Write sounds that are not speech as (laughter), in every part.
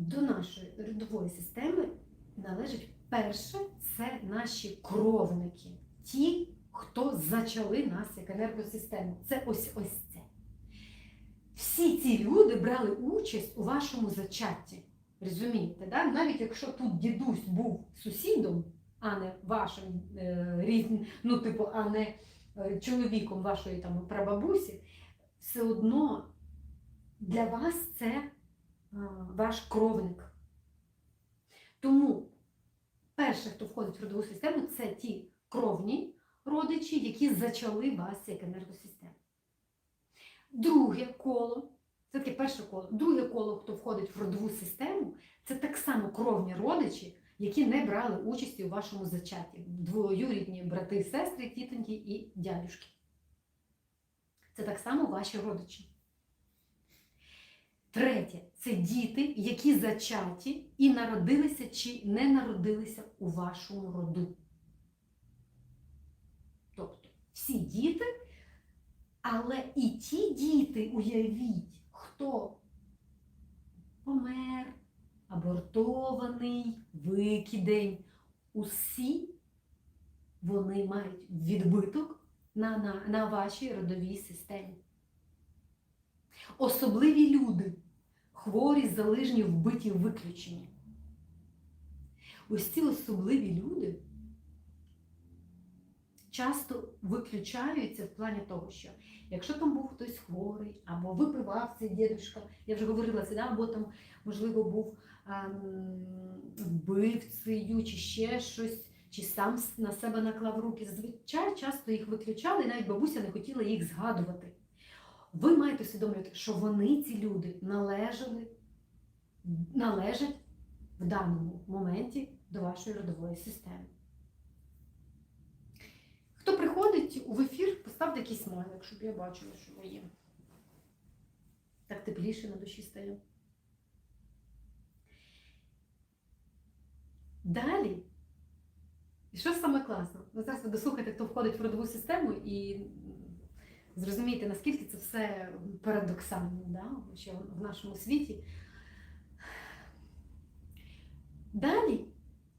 До нашої родової системи належить перше це наші кровники, ті, хто зачали нас як енергосистему. Це ось ось це. Всі ці люди брали участь у вашому зачатті. Розумієте, да? навіть якщо тут дідусь був сусідом, а не вашим е, рідним, ну, типу, а не е, чоловіком вашої там прабабусі, все одно для вас це ваш кровник. Тому перше, хто входить в родову систему, це ті кровні родичі, які зачали вас як енергосистему. Друге коло, це таке перше коло. Друге коло, хто входить в родову систему, це так само кровні родичі, які не брали участі у вашому зачатті. Двоюрідні брати, сестри, тітоньки і дядюшки. Це так само ваші родичі. Третє це діти, які зачаті і народилися чи не народилися у вашому роду. Тобто всі діти, але і ті діти, уявіть, хто помер, абортований, викидень, усі вони мають відбиток на, на, на вашій родовій системі. Особливі люди, хворі, залежні, вбиті, виключені. Ось ці особливі люди часто виключаються в плані того, що якщо там був хтось хворий, або випивав цей дідушка, я вже говорила це, да? або там, можливо, був ем, вбивцею, чи ще щось, чи сам на себе наклав руки. Зазвичай часто їх виключали, і навіть бабуся не хотіла їх згадувати. Ви маєте усвідомлювати, що вони, ці люди, належали, належать в даному моменті до вашої родової системи. Хто приходить в ефір, поставте якийсь смайлик, щоб я бачила, що ви є. Так тепліше на душі стає. Далі. І що саме класно? Ви зараз ви дослухайте, хто входить в родову систему і зрозумієте, наскільки це все парадоксально, да? що в нашому світі. Далі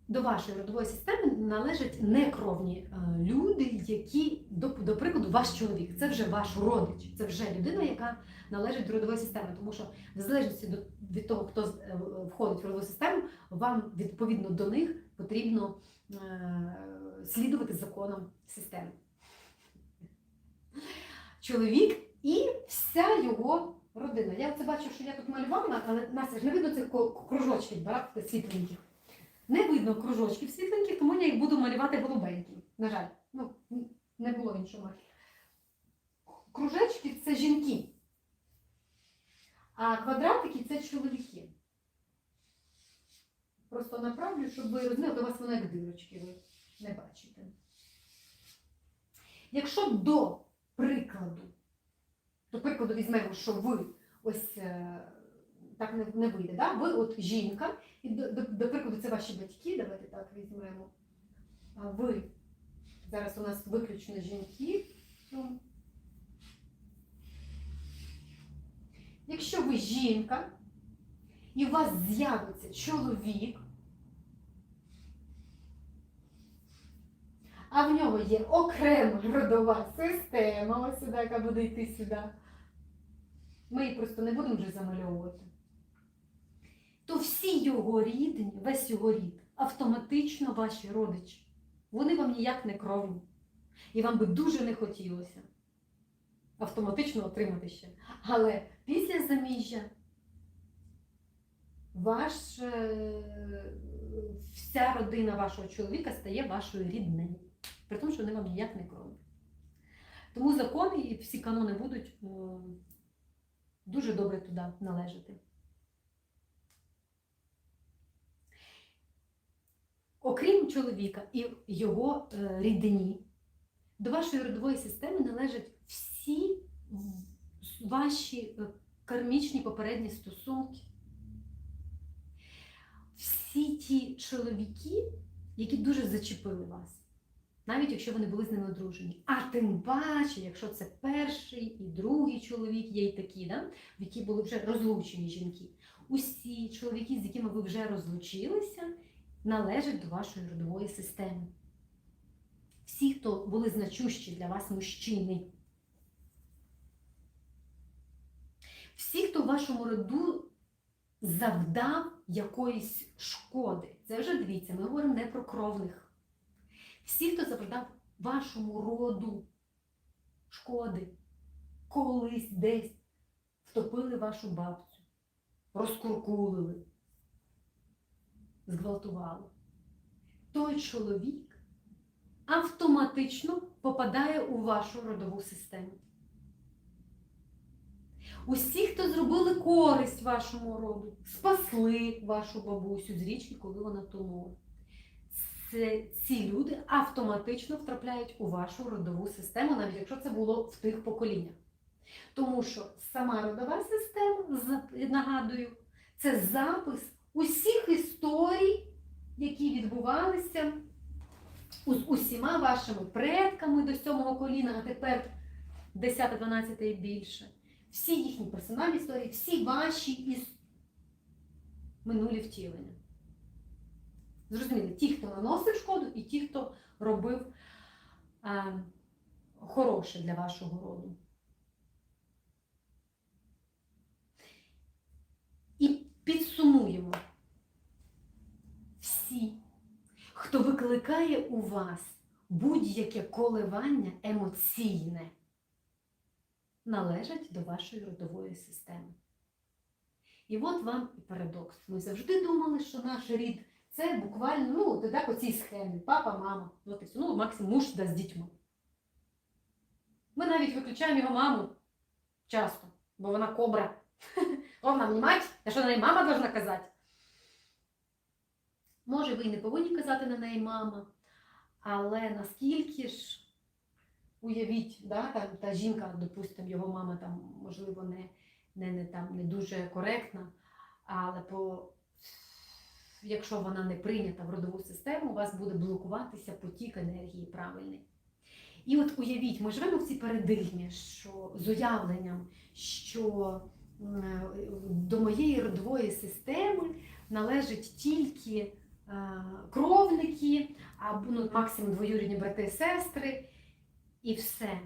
до вашої родової системи належать некровні е, люди, які, до, до прикладу, ваш чоловік. Це вже ваш родич, це вже людина, яка належить до родової системи. Тому що в залежності від того, хто е, входить в родову систему, вам відповідно до них потрібно е, слідувати законам системи. Чоловік і вся його родина. Я це бачу, що я тут малювала, але нас ж не видно цих кружочків, бачите, світленьких. Не видно кружочків світленьких, тому я їх буду малювати голубенькі. На жаль, ну, не було іншого. Кружечки це жінки, а квадратики це чоловіки. Просто направлю, щоб ви розуміли, у вас воно як дирочки, ви не бачите. Якщо до прикладу, до прикладу візьмемо, що ви ось е, так не, не вийде, да? ви от жінка, і до, до, до прикладу, це ваші батьки, давайте так візьмемо. А ви зараз у нас виключно жінки. Ну, Якщо ви жінка, і у вас з'явиться чоловік, а в нього є окрема родова система, ось сюди, яка буде йти сюди. Ми її просто не будемо вже замальовувати. То всі його рідні, весь його рід, автоматично ваші родичі. Вони вам ніяк не кровні. І вам би дуже не хотілося автоматично отримати ще. Але після заміжжя ваш, е, вся родина вашого чоловіка стає вашою ріднею. При тому, що вони вам ніяк не кровні. Тому закони і всі канони будуть е, дуже добре туди належати. Окрім чоловіка і його е, рідні, до вашої родової системи належать всі ваші е, кармічні попередні стосунки. Всі ті чоловіки, які дуже зачепили вас. Навіть якщо вони були з ними одружені. А тим паче, якщо це перший і другий чоловік, є й такі, да? в які були вже розлучені жінки. Усі чоловіки, з якими ви вже розлучилися, належать до вашої родової системи. Всі, хто були значущі для вас мужчини. Всі, хто в вашому роду завдав якоїсь шкоди. Це вже дивіться, ми говоримо не про кровних. Всі, хто завдав вашому роду шкоди, колись десь втопили вашу бабцю, розкуркулили, зґвалтували. Той чоловік автоматично попадає у вашу родову систему. Усі, хто зробили користь вашому роду, спасли вашу бабусю з річки, коли вона тонула. Ці люди автоматично втрапляють у вашу родову систему, навіть якщо це було в тих поколіннях. Тому що сама родова система, нагадую, це запис усіх історій, які відбувалися з усіма вашими предками до сьомого коліна, а тепер 10, 12 і більше всі їхні персональні історії, всі ваші іс... минулі втілення. Зрозуміли, ті, хто наносив шкоду, і ті, хто робив е, хороше для вашого роду. І підсумуємо всі, хто викликає у вас будь-яке коливання емоційне належать до вашої родової системи. І от вам і парадокс. Ми завжди думали, що наш рід це буквально, ну, так по цій схемі. Папа, мама, і все. ну, максимум муж да, з дітьми. Ми навіть виключаємо його маму часто, бо вона кобра. Вона не мать, а що на неї мама должна казати? Може, ви і не повинні казати на неї мама, але наскільки ж уявіть, да, та, та жінка, допустимо, його мама там, можливо, не, не, не, там, не дуже коректна, але по, якщо вона не прийнята в родову систему, у вас буде блокуватися потік енергії правильний. І от уявіть, ми живемо в цій парадигмі, що з уявленням, що е, до моєї родової системи належать тільки е, кровники, або ну, максимум двоюрідні брати і сестри, і все.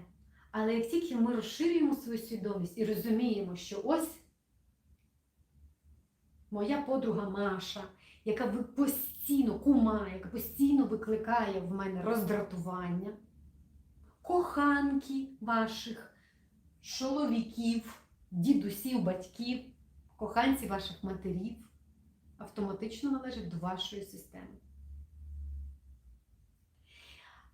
Але як тільки ми розширюємо свою свідомість і розуміємо, що ось моя подруга Маша, яка постійно кума, яка постійно викликає в мене роздратування, коханки ваших чоловіків, дідусів, батьків, коханці ваших матерів автоматично належать до вашої системи.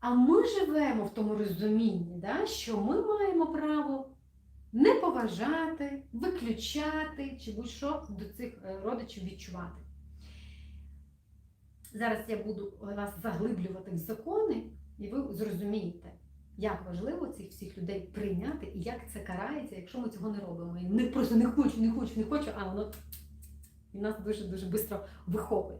А ми живемо в тому розумінні, да, що ми маємо право не поважати, виключати чи будь-що до цих е, родичів відчувати. Зараз я буду вас заглиблювати в закони, і ви зрозумієте, як важливо цих всіх людей прийняти і як це карається, якщо ми цього не робимо. І не просто не хочу, не хочу, не хочу, а воно і нас дуже-дуже швидко виховує.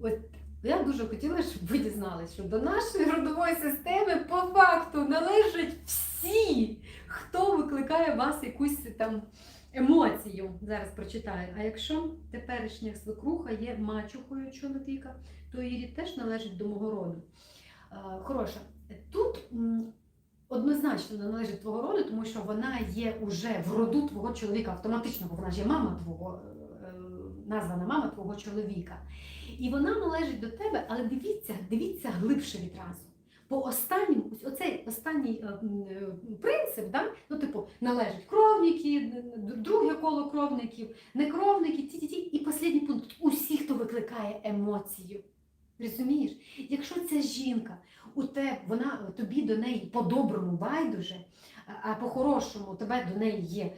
От я дуже хотіла, щоб ви дізналися, що до нашої родової системи по факту належать всі, хто викликає вас якусь там емоцію. Зараз прочитаю. А якщо теперішня свекруха є мачухою чоловіка, то її теж належить до мого роду. Е, Хороша, тут однозначно не належить твого роду, тому що вона є уже в роду твого чоловіка автоматично, бо вона ж є мама твого, е, названа мама твого чоловіка. І вона належить до тебе, але дивіться, дивіться глибше відразу. По останньому, ось оцей останній е, е, принцип, да? ну, типу, належать кровники, друге коло кровників, некровники, ті-ті-ті. І останній пункт усі, хто викликає емоцію. Розумієш? Якщо ця жінка, у тебе, вона тобі до неї по-доброму байдуже, а- по-хорошому тебе до неї є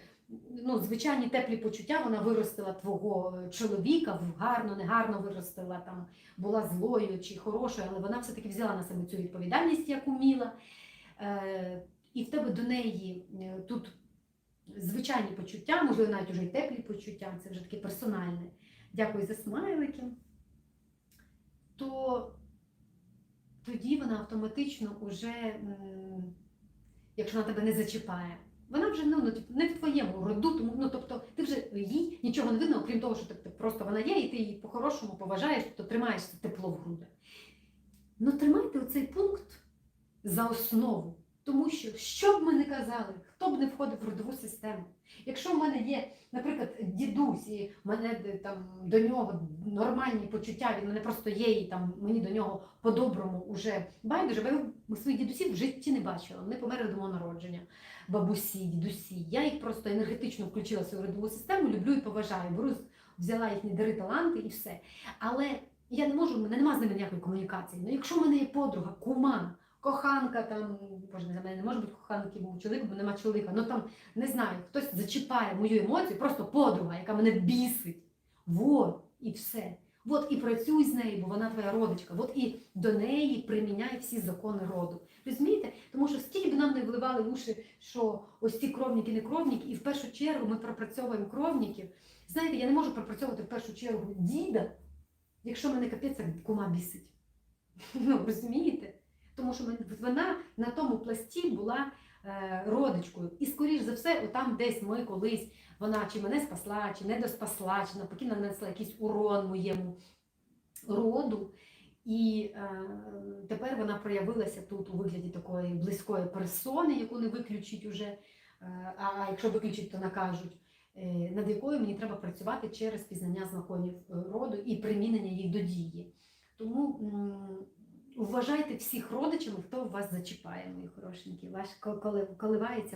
ну, звичайні теплі почуття, вона виростила твого е, чоловіка, гарно, негарно виростила, там, була злою чи хорошою, але вона все-таки взяла на себе цю відповідальність, як уміла. Е, і в тебе до неї е, тут звичайні почуття, можливо, навіть уже й теплі почуття, це вже таке персональне. Дякую за смайлики. То тоді вона автоматично уже, якщо вона тебе не зачіпає, вона вже ну, не в твоєму роду, тому ну тобто ти вже їй нічого не видно, окрім того, що ти, ти просто вона є, і ти її по-хорошому поважаєш, тобто тримаєш тепло в грудях. Ну тримайте оцей пункт за основу. Тому що, що б ми не казали, хто б не входив в родову систему. Якщо в мене є, наприклад, дідусь, і мене там до нього нормальні почуття, він мене просто є, і там мені до нього по-доброму уже байдуже, бо я своїх дідусів в житті не бачила. Вони померли до мого народження. Бабусі, дідусі. Я їх просто енергетично включила в свою родову систему, люблю і поважаю. Беру, взяла їхні дари, таланти і все. Але я не можу, мене немає з ними ніякої комунікації. Ну якщо в мене є подруга, кума, коханка, там, боже, за мене не може бути коханки, бо чоловік, бо нема чоловіка. Ну там не знаю, хтось зачіпає мою емоцію, просто подруга, яка мене бісить. Вот, і все. От і працюй з нею, бо вона твоя родичка. От і до неї приміняй всі закони роду. Розумієте? Тому що стільки б нам не вливали в уші, що ось ці кровніки, не кровніки, і в першу чергу ми пропрацьовуємо кровніків. Знаєте, я не можу пропрацьовувати в першу чергу діда, якщо мене капець кума бісить. (laughs) Ну, розумієте? Тому що вона на тому пласті була е, родичкою. І, скоріш за все, отам десь ми колись вона чи мене спасла, чи не доспасла, чи навпаки нанесла якийсь урон моєму роду. І е, тепер вона проявилася тут у вигляді такої близької персони, яку не виключить уже. Е, а, якщо виключить, то накажуть. е, Над якою мені треба працювати через пізнання законів е, роду і примінення їх до дії. Тому вважайте всіх родичами, хто вас зачіпає, мої хорошенькі. Ваш коли коливається